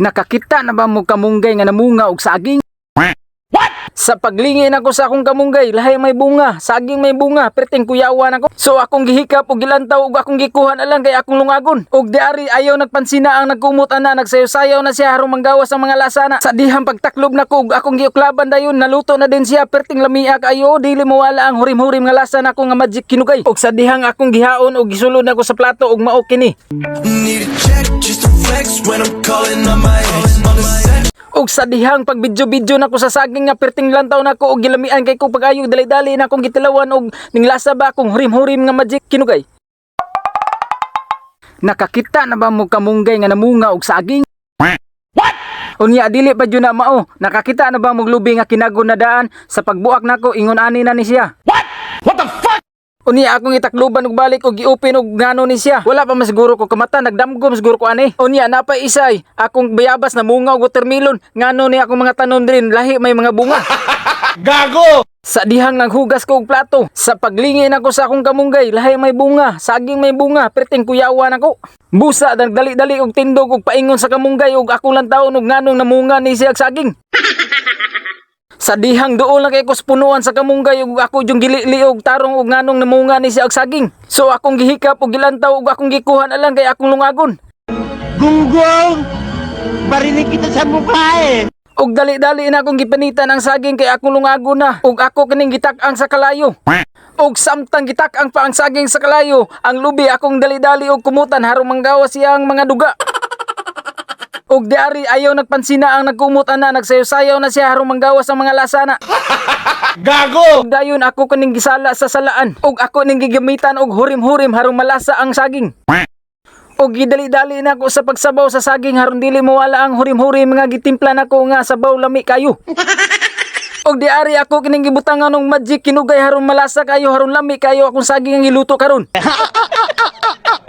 Nakakita na ba mo kamunggay nga namunga og saging? Sa paglingin ako sa akong kamunggay, lahi may bunga, saging may bunga, perting kuyawan ako. So akong gihikap og gilantaw ug akong gikuha na lang kay akong lungagon. Og diari ayaw nagpansina ang nagkumot ana, nagsayaw-sayaw na siya harong manggawas ang mga lasana. Sa dihang pagtaklob na ko ug akong giuklaban dayon, naluto na din siya, perting lamia kayo, dili mawala ang hurim-hurim nga lasa na ako nga magic kinugay. Og sa dihang akong gihaon og gisulod na ko sa plato og mao kini. Check just flex when I'm calling on my set. Og sa dihang pagbidyo-bidyo na ko sa saging nga perting lantaw na ko og gilamian kay ko pag-ayog dali-dali na akong gitilawan og ning lasa ba akong hurim-hurim nga magic kinugay. Nakakita na ba mo kamunggay nga namunga og saging? Unya dili pa jud na mao. Nakakita na ba mo lubi nga kinagon na daan sa pagbuak nako ingon ani na ni siya. Unya akong itakluban og balik og giupin og ngano ni siya. Wala pa masiguro ko kamata nagdamgom siguro ko ani. Unya napa isay akong bayabas na munga og watermelon ngano ni akong mga tanom din lahi may mga bunga. Gago! Sa dihang nanghugas ko og plato, sa paglingin ako sa akong kamunggay, lahi may bunga, saging may bunga, perting kuyawan ako. Busa nagdali-dali og tindog og paingon sa kamunggay og ako lang taon og nganong namunga ni siya saging. Sa dihang doon lang kay ko sa punuan sa kamunggay ug ako yung gili og tarong og nganong namunga ni siya og saging. So akong gihikap og gilantaw ug akong gikuha na lang kay akong lungagon. Gunggong! Barinig kita sa mukha eh! Og dali-dali na akong gipanitan ang saging kay akong lungago na. Og ako kining gitak-ang sa kalayo. Og samtang gitak-ang pa ang saging sa kalayo, ang lubi akong dali-dali og kumutan harong manggawa siyang mga duga. Og diari ayaw nagpansina ang nagkumot ana nagsayaw-sayaw na siya harong manggawas ang mga lasana. Gago! Og dayon ako kining gisala sa salaan. Og ako ning gigamitan og hurim-hurim harong malasa ang saging. Og gidali-dali na ako sa pagsabaw sa saging haron dili mawala ang hurim-hurim nga gitimpla nako nga sabaw lami kayo. Og diari ako kining gibutangan ng magic kinugay haron malasa kayo haron lami kayo akong saging ang giluto karon.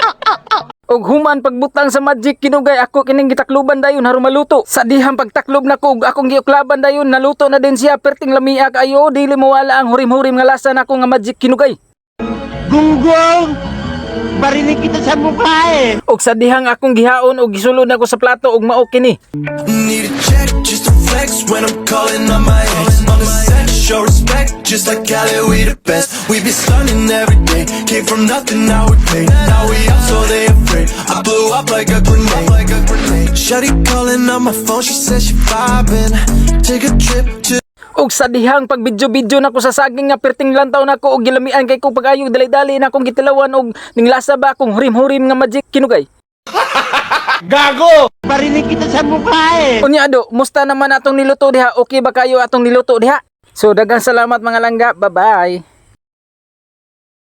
Og human pagbutang sa magic kinugay ako kining gitakluban dayon haron maluto. Sa dihang pagtaklob na ko ug akong giuklaban dayon naluto na din siya perting lamia kayo dili mawala ang hurim-hurim nga lasa nako nga magic kinugay. Gunggong! Barinig kita sa mukha eh! Og sa dihang akong gihaon og gisulod na ko sa plato og mao kini. Need a check just to flex when I'm calling on my ex on the. Show respect just like Cali, we the best. We be stunning every day. Came from nothing, now we pay. Now we up, so they afraid. I blew up like a grenade. Like a grenade. Shawty calling on my phone, she says she vibing. Take a trip to Og sa dihang pagbidyo-bidyo na ko sa saging nga perting lantaw na ko og gilamian kay ko pag-ayog dali-dali na akong gitilawan og ning lasa ba akong hurim-hurim nga magic kinugay. Gago! Barinig kita sa mukha eh! Unya do, musta naman atong niluto diha? Okay ba kayo atong niluto diha? So daghang salamat mga langga. Bye-bye.